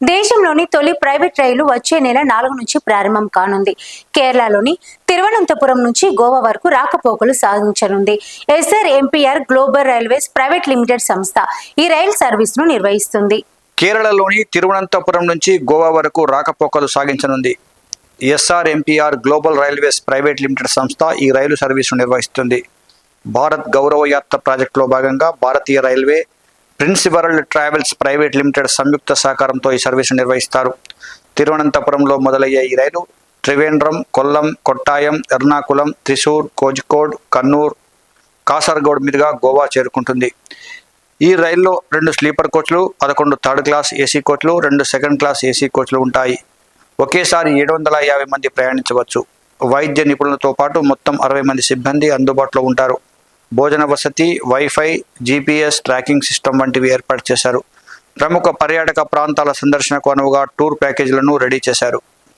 దేశంలోని తొలి ప్రైవేట్ రైలు వచ్చే నెల నాలుగు నుంచి ప్రారంభం కానుంది. కేరళలోని తిరువనంతపురం నుంచి గోవా వరకు రాకపోకలు సాగించనుంది. SR MPR global railways private limited సంస్థ ఈ రైలు సర్వీస్ను నిర్వహిస్తుంది. కేరళలోని తిరువనంతపురం నుంచి గోవా వరకు రాకపోకలు సాగించనుంది. SR MPR global railways private limited సంస్థ ఈ రైలు సర్వీసును నిర్వహిస్తుంది. భారత్ గౌరవ యాత్ర ప్రాజెక్టులో భాగంగా భారతీయ railway prince world travels private limited సంయుక్త సహకారంతో ఈ సర్వీసు నిర్వహిస్తారు. తిరువనంతపురంలో మొదలయ్యే ఈ రైలు త్రివేంద్రం కొల్లం కొట్టాయం ఎర్నాకుళం త్రిశూర్ కోజికోడ్ కన్నూర్ కాసర్గోడ్ మీదుగా గోవా చేరుకుంటుంది. ఈ రైల్లో రెండు స్లీపర్ కోచ్లు పదకొండు థర్డ్ క్లాస్ ఏసీ కోచ్లు రెండు సెకండ్ క్లాస్ ఏసీ కోచ్లు ఉంటాయి. ఒకేసారి ఏడు వందల యాభై మంది ప్రయాణించవచ్చు. వైద్య నిపుణులతో పాటు మొత్తం అరవై మంది సిబ్బంది అందుబాటులో ఉంటారు. భోజన వసతి వైఫై జీపీఎస్ ట్రాకింగ్ సిస్టమ్ వంటివి ఏర్పాటు చేశారు. ప్రముఖ పర్యాటక ప్రాంతాల సందర్శనకు అనువుగా టూర్ ప్యాకేజీలను రెడీ చేశారు.